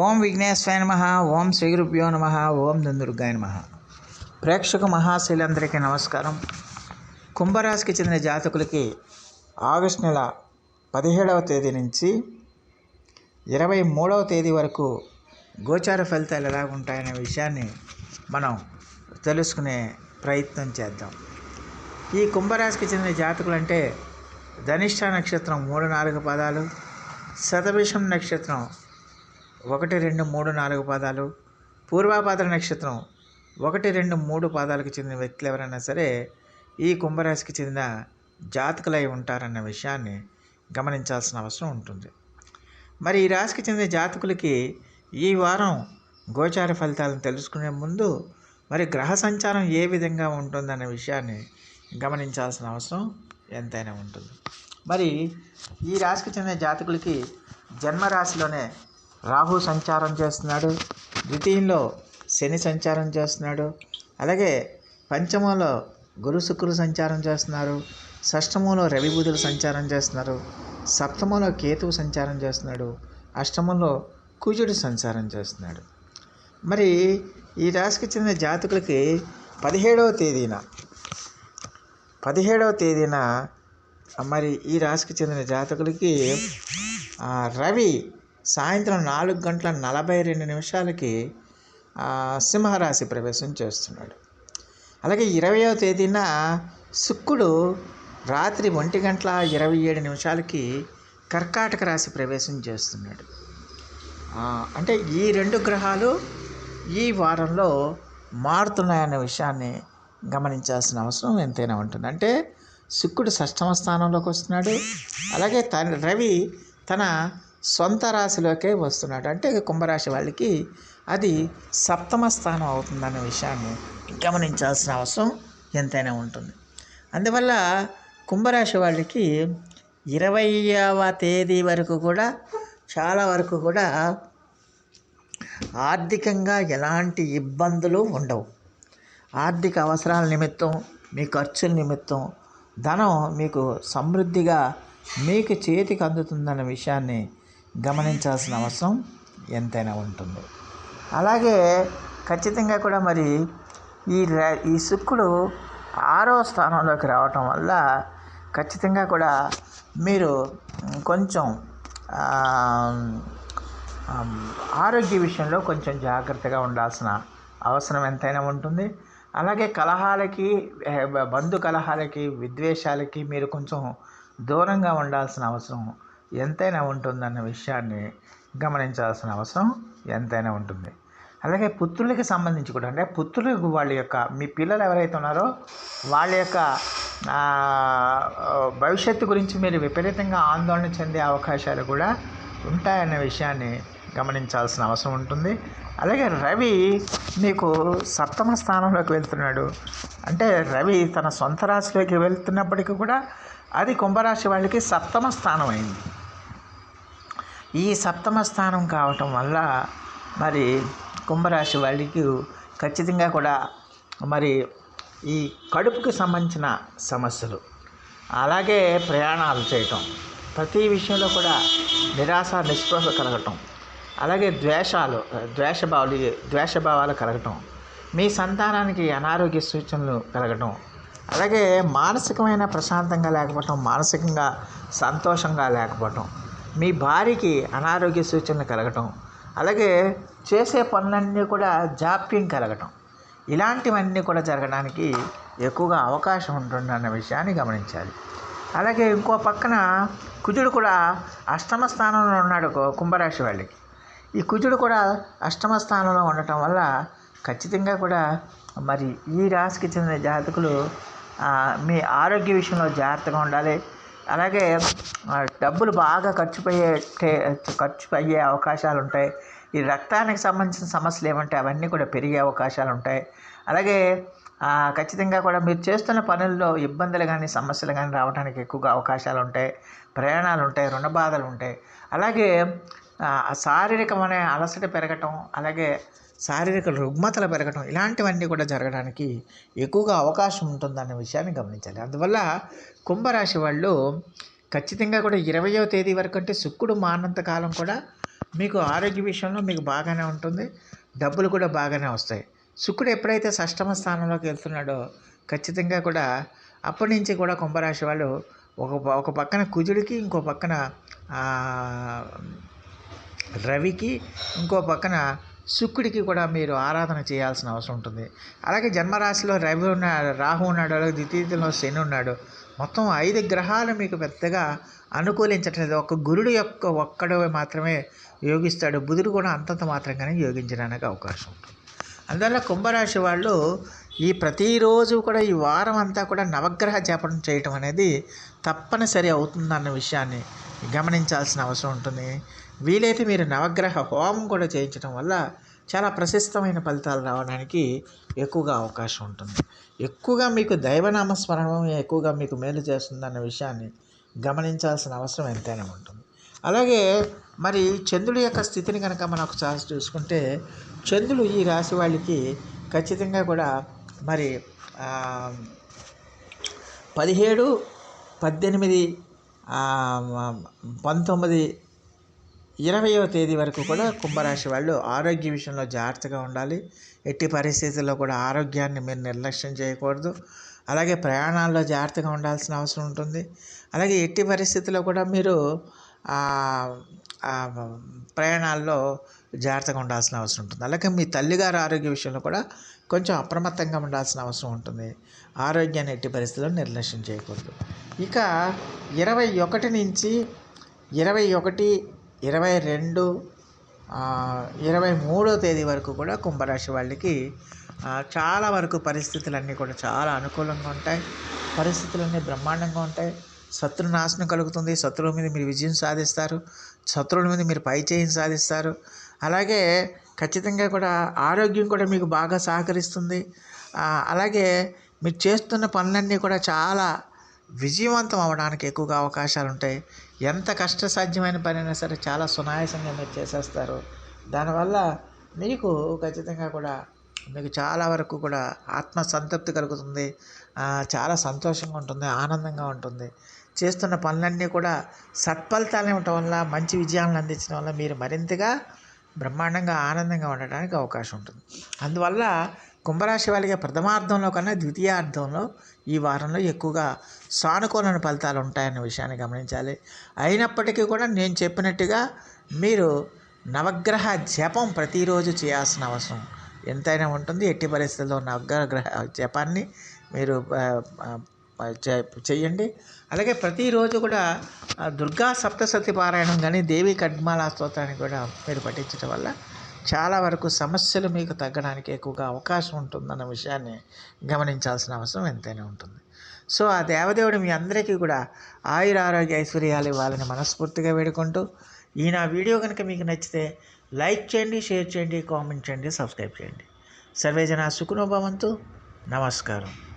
ఓం విఘ్నేశ్వరాయ నమ ఓం శ్రీగురుభ్యో నమ ఓం దుందుర్గాయ నమ. ప్రేక్షక మహాశైలందరికీ నమస్కారం. కుంభరాశికి చెందిన జాతకులకి ఆగస్టు నెల పదిహేడవ తేదీ నుంచి ఇరవై మూడవ తేదీ వరకు గోచార ఫలితాలు ఎలా ఉంటాయనే విషయాన్ని మనం తెలుసుకునే ప్రయత్నం చేద్దాం. ఈ కుంభరాశికి చెందిన జాతకులు అంటే ధనిష్ట నక్షత్రం మూడు నాలుగు పదాలు శతభిషం నక్షత్రం ఒకటి రెండు మూడు నాలుగు పాదాలు. పూర్వాపాద నక్షత్రం. ఒకటి రెండు మూడు పాదాలకు చెందిన వ్యక్తులు ఎవరైనా సరే ఈ కుంభరాశికి చెందిన జాతకులై ఉంటారన్న విషయాన్ని గమనించాల్సిన అవసరం ఉంటుంది. మరి ఈ రాశికి చెందిన జాతకులకి ఈ వారం గోచార ఫలితాలను తెలుసుకునే ముందు మరి గ్రహ సంచారం ఏ విధంగా ఉంటుందన్న విషయాన్ని గమనించాల్సిన అవసరం ఎంతైనా ఉంటుంది. మరి ఈ రాశికి చెందిన జాతకులకి జన్మరాశిలోనే రాహు సంచారం చేస్తున్నాడు ద్వితీయంలో శని సంచారం చేస్తున్నాడు అలాగే పంచమంలో గురు శుక్రులు సంచారం చేస్తున్నారు షష్టమంలో రవి బుధులు సంచారం చేస్తున్నారు సప్తమంలో కేతువు సంచారం చేస్తున్నాడు అష్టమంలో కుజుడు సంచారం చేస్తున్నాడు. మరి ఈ రాశికి చెందిన జాతకులకి పదిహేడవ తేదీన పదిహేడవ తేదీన మరి ఈ రాశికి చెందిన జాతకులకి రవి సాయంత్రం నాలుగు గంటల నలభై రెండు నిమిషాలకి సింహరాశి ప్రవేశం చేస్తున్నాడు. అలాగే ఇరవయో తేదీన శుక్రుడు రాత్రి ఒంటి గంటల ఇరవై ఏడు నిమిషాలకి కర్కాటక రాశి ప్రవేశం చేస్తున్నాడు. అంటే ఈ రెండు గ్రహాలు ఈ వారంలో మారుతున్నాయన్న విషయాన్ని గమనించాల్సిన అవసరం ఎంతైనా ఉంటుంది. అంటే శుక్రుడు షష్టమ స్థానంలోకి వస్తున్నాడు. అలాగే తన రవి తన సొంత రాశిలోకే వస్తున్నాడు. అంటే కుంభరాశి వాళ్ళకి అది సప్తమ స్థానం అవుతుందన్న విషయాన్ని గమనించాల్సిన అవసరం ఎంతైనా ఉంటుంది. అందువల్ల కుంభరాశి వాళ్ళకి ఇరవైవ తేదీ వరకు కూడా చాలా వరకు కూడా ఆర్థికంగా ఎలాంటి ఇబ్బందులు ఉండవు. ఆర్థిక అవసరాల నిమిత్తం మీ ఖర్చుల నిమిత్తం ధనం మీకు సమృద్ధిగా మీకు చేతికి అందుతుందన్న విషయాన్ని గమనించాల్సిన అవసరం ఎంతైనా ఉంటుంది. అలాగే ఖచ్చితంగా కూడా మరి ఈ ఈ శుక్రుడు ఆరో స్థానంలోకి రావటం వల్ల ఖచ్చితంగా కూడా మీరు కొంచెం ఆరోగ్య విషయంలో కొంచెం జాగ్రత్తగా ఉండాల్సిన అవసరం ఎంతైనా ఉంటుంది. అలాగే కలహాలకి బంధు కలహాలకి విద్వేషాలకి మీరు కొంచెం దూరంగా ఉండాల్సిన అవసరం ఎంతైనా ఉంటుందన్న విషయాన్ని గమనించాల్సిన అవసరం ఎంతైనా ఉంటుంది. అలాగే పుత్రులకి సంబంధించి కూడా అంటే పుత్రులకు వాళ్ళ యొక్క మీ పిల్లలు ఎవరైతే ఉన్నారో వాళ్ళ యొక్క భవిష్యత్తు గురించి మీరు విపరీతంగా ఆందోళన చెందే అవకాశాలు కూడా ఉంటాయన్న విషయాన్ని గమనించాల్సిన అవసరం ఉంటుంది. అలాగే రవి మీకు సప్తమ స్థానంలోకి వెళ్తున్నాడు. అంటే రవి తన సొంత రాశిలోకి వెళ్తున్నప్పటికీ కూడా అది కుంభరాశి వాళ్ళకి సప్తమ స్థానం అయింది. ఈ సప్తమ స్థానం కావటం వల్ల మరి కుంభరాశి వాళ్ళకి ఖచ్చితంగా కూడా మరి ఈ కడుపుకి సంబంధించిన సమస్యలు అలాగే ప్రయాణాలు చేయటం ప్రతి విషయంలో కూడా నిరాశ నిస్పృహ కలగటం అలాగే ద్వేషాలు ద్వేషభావాలు ద్వేషభావాలు కలగటం మీ సంతానానికి అనారోగ్య సూచనలు కలగటం అలాగే మానసికమైన ప్రశాంతంగా లేకపోవటం మానసికంగా సంతోషంగా లేకపోవటం మీ భార్యకి అనారోగ్య సూచనలు కలగటం అలాగే చేసే పనులన్నీ కూడా జాప్యం కలగటం. ఇలాంటివన్నీ కూడా జరగడానికి ఎక్కువగా అవకాశం ఉంటుందన్న విషయాన్ని గమనించాలి. అలాగే ఇంకో పక్కన కుజుడు కూడా అష్టమ స్థానంలో ఉన్నాడు కుంభరాశి వాళ్ళకి. ఈ కుజుడు కూడా అష్టమ స్థానంలో ఉండటం వల్ల ఖచ్చితంగా కూడా మరి ఈ రాశికి చెందిన జాతకులు మీ ఆరోగ్య విషయంలో జాగ్రత్తగా ఉండాలి. అలాగే డబ్బులు బాగా ఖర్చు అయ్యే ఖర్చు అయ్యే అవకాశాలు ఉంటాయి ఈ రక్తానికి సంబంధించిన సమస్యలు ఏమంటే అవన్నీ కూడా పెరిగే అవకాశాలు ఉంటాయి అలాగే ఖచ్చితంగా కూడా మీరు చేస్తున్న పనుల్లో ఇబ్బందులు కానీ సమస్యలు కానీ రావడానికి ఎక్కువగా అవకాశాలు ఉంటాయి ప్రయాణాలు ఉంటాయి రుణ బాధలు ఉంటాయి అలాగే శారీరకమైన అలసట పెరగటం అలాగే శారీరక రుగ్మతలు పెరగడం ఇలాంటివన్నీ కూడా జరగడానికి ఎక్కువగా అవకాశం ఉంటుందన్న విషయాన్ని గమనించాలి. అందువల్ల కుంభరాశి వాళ్ళు ఖచ్చితంగా కూడా ఇరవయో తేదీ వరకు అంటే శుక్రుడు మానంత కాలం కూడా మీకు ఆరోగ్య విషయంలో మీకు బాగానే ఉంటుంది డబ్బులు కూడా బాగానే వస్తాయి. శుక్రుడు ఎప్పుడైతే షష్టమ స్థానంలోకి వెళ్తున్నాడో ఖచ్చితంగా కూడా అప్పటి నుంచి కూడా కుంభరాశి వాళ్ళు ఒక ఒక పక్కన కుజుడికి ఇంకో పక్కన రవికి ఇంకో పక్కన శుక్రుడికి కూడా మీరు ఆరాధన చేయాల్సిన అవసరం ఉంటుంది. అలాగే జన్మరాశిలో రవి ఉన్నాడు రాహు ఉన్నాడు అలాగే ద్వితీయంలో శని ఉన్నాడు. మొత్తం ఐదు గ్రహాలు మీకు పెద్దగా అనుకూలించట్లేదు. ఒక గురుడు యొక్క ఒక్కడు మాత్రమే యోగిస్తాడు. బుధుడు కూడా అంతంత మాత్రంగానే యోగించడానికి అవకాశం ఉంటుంది. అందువల్ల కుంభరాశి వాళ్ళు ఈ ప్రతిరోజు కూడా ఈ వారం అంతా కూడా నవగ్రహ జపం చేయటం అనేది తప్పనిసరి అవుతుందన్న విషయాన్ని గమనించాల్సిన అవసరం ఉంటుంది. వీలైతే మీరు నవగ్రహ హోమం కూడా చేయించడం వల్ల చాలా ప్రశస్తమైన ఫలితాలు రావడానికి ఎక్కువగా అవకాశం ఉంటుంది. ఎక్కువగా మీకు దైవనామ స్మరణం ఎక్కువగా మీకు మేలు చేస్తుందన్న విషయాన్ని గమనించాల్సిన అవసరం ఎంతైనా ఉంటుంది. అలాగే మరి చంద్రుడి యొక్క స్థితిని కనుక మనం ఒకసారి చూసుకుంటే చంద్రుడు ఈ రాశి వాళ్ళకి ఖచ్చితంగా కూడా మరి పదిహేడు పద్దెనిమిది పంతొమ్మిది ఇరవయవ తేదీ వరకు కూడా కుంభరాశి వాళ్ళు ఆరోగ్య విషయంలో జాగ్రత్తగా ఉండాలి. ఎట్టి పరిస్థితుల్లో కూడా ఆరోగ్యాన్ని మీరు నిర్లక్ష్యం చేయకూడదు. అలాగే ప్రయాణాల్లో జాగ్రత్తగా ఉండాల్సిన అవసరం ఉంటుంది. అలాగే ఎట్టి పరిస్థితుల్లో కూడా మీరు ప్రయాణాల్లో జాగ్రత్తగా ఉండాల్సిన అవసరం ఉంటుంది. అలాగే మీ తల్లిగారి ఆరోగ్య విషయంలో కూడా కొంచెం అప్రమత్తంగా ఉండాల్సిన అవసరం ఉంటుంది. ఆరోగ్యాన్ని ఎట్టి పరిస్థితుల్లో నిర్లక్ష్యం చేయకూడదు. ఇక ఇరవై ఒకటి నుంచి ఇరవై ఒకటి ఇరవై రెండు ఇరవై మూడో తేదీ వరకు కూడా కుంభరాశి వాళ్ళకి చాలా వరకు పరిస్థితులన్నీ కూడా చాలా అనుకూలంగా ఉంటాయి. పరిస్థితులన్నీ బ్రహ్మాండంగా ఉంటాయి. శత్రు నాశనం కలుగుతుంది. శత్రువుల మీద మీరు విజయం సాధిస్తారు. శత్రువుల మీద మీరు పై చేయి సాధిస్తారు. అలాగే ఖచ్చితంగా కూడా ఆరోగ్యం కూడా మీకు బాగా సహకరిస్తుంది. అలాగే మీరు చేస్తున్న పనులన్నీ కూడా చాలా విజయవంతం అవడానికి ఎక్కువగా అవకాశాలు ఉంటాయి. ఎంత కష్టసాధ్యమైన పనైనా సరే చాలా సునాయాసంగా మీరు చేసేస్తారు. దానివల్ల మీకు ఖచ్చితంగా కూడా మీకు చాలా వరకు కూడా ఆత్మ సంతృప్తి కలుగుతుంది చాలా సంతోషంగా ఉంటుంది ఆనందంగా ఉంటుంది. చేస్తున్న పనులన్నీ కూడా సత్ఫలితాలు ఇవ్వటం వల్ల మంచి విజయాలను అందించడం వల్ల మీరు మరింతగా బ్రహ్మాండంగా ఆనందంగా ఉండడానికి అవకాశం ఉంటుంది. అందువల్ల కుంభరాశి వాళ్ళకి ప్రథమార్థంలో కన్నా ద్వితీయార్థంలో ఈ వారంలో ఎక్కువగా సానుకూలమైన ఫలితాలు ఉంటాయన్న విషయాన్ని గమనించాలి. అయినప్పటికీ కూడా నేను చెప్పినట్టుగా మీరు నవగ్రహ జపం ప్రతిరోజు చేయాల్సిన అవసరం. ఎంతైనా ఉంటుంది ఎట్టి పరిస్థితుల్లో నవగ్రహ జపాన్ని మీరు చేయండి చే- అలాగే ప్రతిరోజు కూడా దుర్గా సప్తసతి పారాయణం కానీ దేవి కడ్మాల స్తోత్రాన్ని కూడా మీరు పఠించడం వల్ల చాలా వరకు సమస్యలు మీకు తగ్గడానికి ఎక్కువగా అవకాశం ఉంటుందన్న విషయాన్ని గమనించాల్సిన అవసరం ఎంతైనా ఉంటుంది. సో ఆ దేవదేవుడు మీ అందరికీ కూడా ఆయుర ఆరోగ్య ఐశ్వర్యాలు ఇవ్వాలని మనస్ఫూర్తిగా వేడుకుంటూ ఈ నా వీడియో కనుక మీకు నచ్చితే లైక్ చేయండి షేర్ చేయండి కామెంట్ చేయండి సబ్స్క్రైబ్ చేయండి. సర్వేజన సుఖనోభవంతు నమస్కారం.